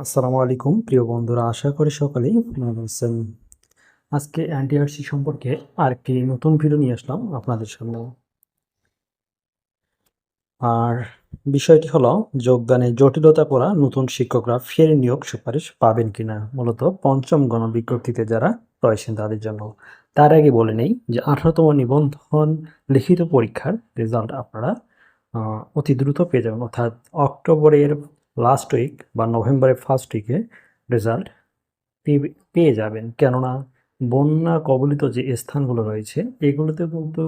আসসালামু আলাইকুম, প্রিয় বন্ধুরা, আশা করি সকলেই ভালো আছেন। আজকে এনটিআরসি সম্পর্কে আরেকটি নতুন ভিডিও নিয়ে আসলাম আপনাদের সামনে। আর বিষয়টি হলো, যোগদানে জটিলতা পড়া নতুন শিক্ষকরা ফের নিয়োগ সুপারিশ পাবেন কিনা? মূলত পঞ্চম গণবিজ্ঞপ্তিতে যারা রয়েছেন তাদের জন্য। তার আগে বলে নেই যে আঠারোতম নিবন্ধন লিখিত পরীক্ষার রেজাল্ট আপনারা অতি দ্রুত পেয়ে যাবেন। অর্থাৎ অক্টোবরের লাস্ট উইক বা নভেম্বরের ফার্স্ট উইকে রেজাল্ট পেয়ে যাবেন। কেননা বন্যা কবলিত যে স্থানগুলো রয়েছে এগুলোতে কিন্তু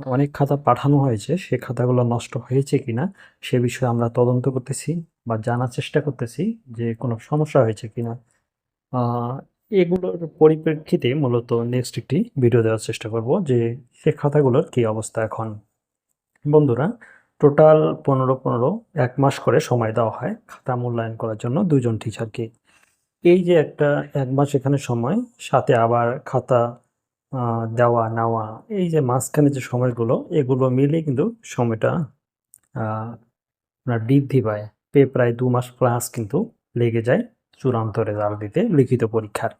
অনেক খাতা পাঠানো হয়েছে। সে খাতাগুলো নষ্ট হয়েছে কিনা সে বিষয়ে আমরা তদন্ত করতেছি বা জানার চেষ্টা করতেছি যে কোনো সমস্যা হয়েছে কিনা। এগুলোর পরিপ্রেক্ষিতে মূলত নেক্সট একটি ভিডিও দেওয়ার চেষ্টা করব যে সে খাতাগুলোর কী অবস্থা এখন। বন্ধুরা টোটাল পনেরো পনেরো, এক মাস করে সময় দেওয়া হয় খাতা মূল্যায়ন করার জন্য দুজন টিচারকে এই যে একটা এক মাস এখানে সময়, সাথে আবার খাতা দেওয়া, নেওয়া, এই যে মাঝখানে যে সময়গুলো, এগুলো মিলে কিন্তু সময়টা আপনার বৃদ্ধি পায়। পে প্রায় দু মাস প্লাস কিন্তু লেগে যায় চূড়ান্ত রেজাল্ট দিতে লিখিত পরীক্ষার।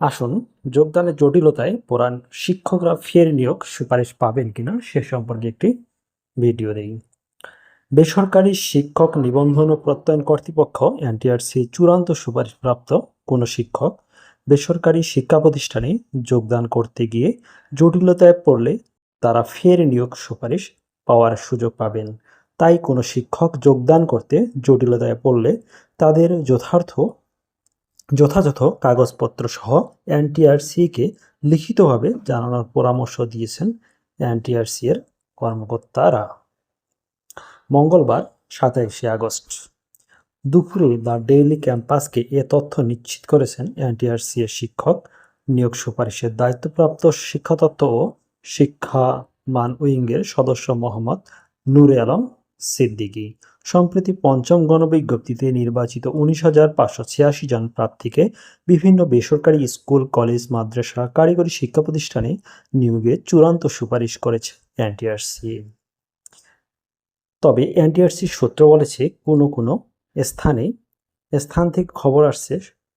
আসুন, যোগদানের জটিলতায় পড়ান শিক্ষকরা ফের নিয়োগ সুপারিশ পাবেন কিনা সে সম্পর্কে একটি ভিডিও দেই। বেসরকারি শিক্ষক নিবন্ধন ও প্রত্যয়ন কর্তৃপক্ষ এনটিআরসি চূড়ান্ত সুপারিশপ্রাপ্ত কোনো শিক্ষক বেসরকারি শিক্ষা প্রতিষ্ঠানে যোগদান করতে গিয়ে জটিলতায় পড়লে তারা ফের নিয়োগ সুপারিশ পাওয়ার সুযোগ পাবেন। তাই কোনো শিক্ষক যোগদান করতে জটিলতায় পড়লে তাদের যথার্থ, যথাযথ কাগজপত্র সহ এনটিআরসিকে লিখিতভাবে জানানোর পরামর্শ দিয়েছেন এনটিআরসি এর কর্মকর্তারা মঙ্গলবার সাতাইশে আগস্ট দুপুরে দ্য ডেইলি ক্যাম্পাসকে এ তথ্য নিশ্চিত করেছেন এনটিআরসি এর শিক্ষক, নিয়োগ সুপারিশের দায়িত্বপ্রাপ্ত শিক্ষাতত্ত্ব ও শিক্ষা মান উইংয়ের সদস্য মোহাম্মদ নূরে আলম সিদ্দিকী। সম্প্রতি পঞ্চম গণবিজ্ঞপ্তিতে নির্বাচিত উনিশ হাজার পাঁচশো ছিয়াশি জন প্রার্থীকে বিভিন্ন বেসরকারি স্কুল, কলেজ, মাদ্রাসা, কারিগরি শিক্ষা প্রতিষ্ঠানে নিয়োগে চূড়ান্ত সুপারিশ করেছে এনটিআরসি। তবে এনটিআরসি সূত্র বলেছে, কোনো কোনো স্থানে স্থান থেকে খবর আসছে,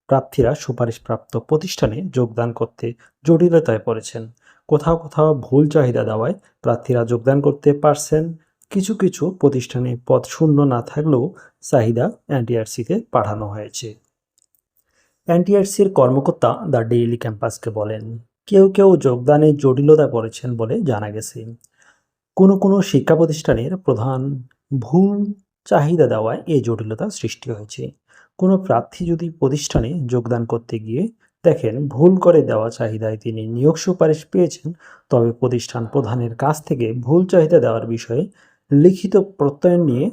প্রার্থীরা সুপারিশপ্রাপ্ত প্রতিষ্ঠানে যোগদান করতে জটিলতায় পড়েছেন। কোথাও কোথাও ভুল চাহিদা দেওয়ায় প্রার্থীরা যোগদান করতে পারছেন কিছু কিছু প্রতিষ্ঠানে পদ শূন্য না থাকলেও চাহিদা এনটিআরসিতে পাঠানো হয়েছে। এনটিআরসির কর্মকর্তা দ্য ডেইলি ক্যাম্পাসকে বলেন, কেউ কেউ যোগদানে জটিলতা পড়েছেন বলে জানা গেছে। কোনো কোনো শিক্ষা প্রতিষ্ঠানের প্রধান ভুল চাহিদা দেওয়ায় এই জটিলতা সৃষ্টি হয়েছে। কোনো প্রার্থী যদি প্রতিষ্ঠানে যোগদান করতে গিয়ে দেখেন ভুল করে দেওয়া চাহিদায় তিনি নিয়োগ সুপারিশ পেয়েছেন, তবে প্রতিষ্ঠান প্রধানের কাছ থেকে ভুল চাহিদা দেওয়ার বিষয়ে লিখিত প্রত্যয়ন নিয়ে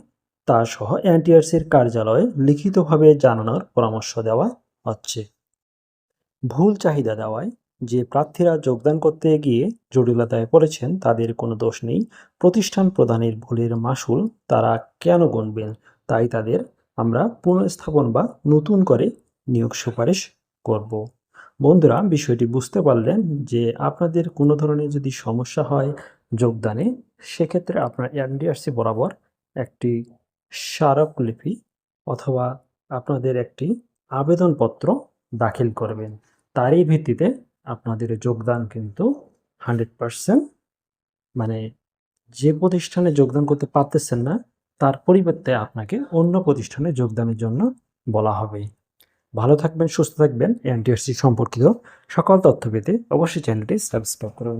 তা সহ এনটিআরসির কার্যালয়ে লিখিতভাবে জানানোর পরামর্শ দেওয়া হচ্ছে। ভুল চাহিদা দেওয়ায় যে প্রার্থীরা যোগদান করতে গিয়ে জটিলতায় পড়েছেন তাদের কোনো দোষ নেই। প্রতিষ্ঠান প্রদানের ভুলের মাসুল তারা কেন গুনবেন, তাই তাদের আমরা পুনঃস্থাপন বা নতুন করে নিয়োগ সুপারিশ করব। বন্ধুরা, বিষয়টি বুঝতে পারলেন যে আপনাদের কোনো ধরনের যদি সমস্যা হয় যোগদানে সেক্ষেত্রে আপনার এনডিআরসি বরাবর একটি স্মারকলিপি অথবা আপনাদের একটি আবেদনপত্র দাখিল করবেন। তারই ভিত্তিতে আপনাদের যোগদান কিন্তু হান্ড্রেড পারসেন্ট মানে যে প্রতিষ্ঠানে যোগদান করতে পারতেছেন না, তার পরিবর্তে আপনাকে অন্য প্রতিষ্ঠানে যোগদানের জন্য বলা হবে। ভালো থাকবেন, সুস্থ থাকবেন এনটিআরসি সম্পর্কিত সকল তথ্য পেতে অবশ্যই চ্যানেলটি সাবস্ক্রাইব করুন।